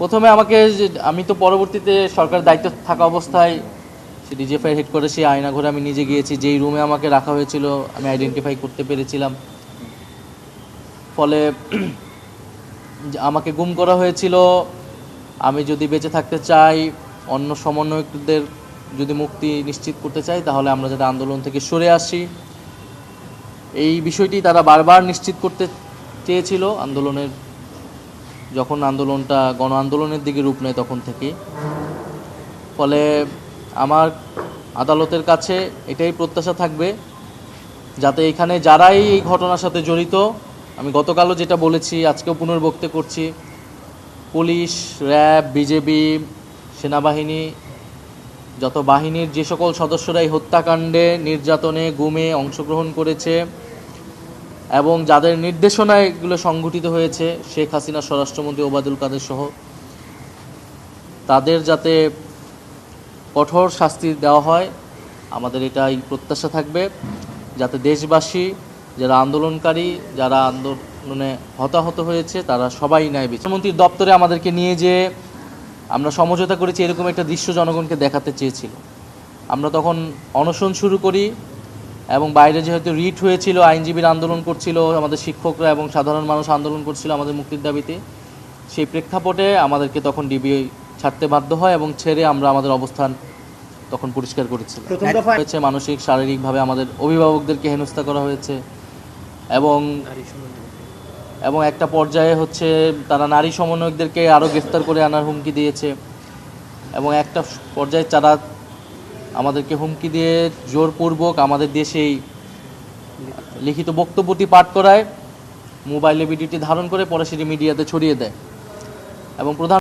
প্রথমে আমাকে আমি তো পরবর্তীতে সরকার দায়িত্ব থাকা অবস্থায় সে ডিজিএফআই হেড করে সেই আয়না ঘরে আমি নিজে গিয়েছি, যেই রুমে আমাকে রাখা হয়েছিল, আমি আইডেন্টিফাই করতে পেরেছিলাম। ফলে আমাকে গুম করা হয়েছিল। আমি যদি বেঁচে থাকতে চাই, অন্য সমন্বয়কদের যদি মুক্তি নিশ্চিত করতে চাই, তাহলে আমরা যাতে আন্দোলন থেকে সরে আসি। এই বিষয়টি তারা বারবার নিশ্চিত করতে চেয়েছিল আন্দোলনের যখন আন্দোলনটা গণ আন্দোলনের দিকে রূপ নেয় তখন থেকে। ফলে আমার আদালতের কাছে এটাই প্রত্যাশা থাকবে যাতে এখানে যারাই এই ঘটনার সাথে জড়িত, আমি গতকালও যেটা বলেছি, আজকেও পুনর্বক্তে করছি, পুলিশ, র্যাব, বিজেপি, সেনাবাহিনী, যত বাহিনীর যে সকল সদস্যরা এই হত্যাকাণ্ডে, নির্যাতনে, গুমে অংশগ্রহণ করেছে এবং যাদের নির্দেশনায় এগুলো সংঘটিত হয়েছে, শেখ হাসিনা, স্বরাষ্ট্রমন্ত্রী ওবায়দুল কাদের সহ, তাদের যাতে কঠোর শাস্তি দেওয়া হয়, আমাদের এটাই প্রত্যাশা থাকবে। যাতে দেশবাসী, যারা আন্দোলনকারী, যারা আন্দোলনে হতাহত হয়েছে, তারা সবাই ন্যায় বিচার। মন্ত্রীর দপ্তরে আমাদেরকে নিয়ে যে আমরা সমঝোতা করেছি, এরকম একটা দৃশ্য জনগণকে দেখাতে চেয়েছিল। আমরা তখন অনশন শুরু করি এবং বাইরে যেহেতু রিট হয়েছিল আইনজীবীরা আন্দোলন করছিল আমাদের শিক্ষকরা এবং সাধারণ মানুষ আন্দোলন করছিল আমাদের মুক্তির দাবিতে সেই প্রেক্ষাপটে আমাদেরকে তখন ডিবিআই ছাড়তে বাধ্য হয় এবং ছেড়ে আমরা আমাদের অবস্থান তখন পরিষ্কার করেছিলাম প্রথম হয়েছে মানসিক শারীরিকভাবে আমাদের অভিভাবকদেরকে হেনস্থা করা হয়েছে এবং এবং একটা পর্যায়ে হচ্ছে তারা নারী সমন্বয়কদেরকে আরও গ্রেফতার করে আনার হুমকি দিয়েছে এবং একটা পর্যায়ে তারা আমাদেরকে হুমকি দিয়ে জোরপূর্বক আমাদের দেশেই লিখিত বক্তব্যটি পাঠ করায় মোবাইলে ভিডিওটি ধারণ করে পরে সেটি মিডিয়াতে ছড়িয়ে দেয় এবং প্রধান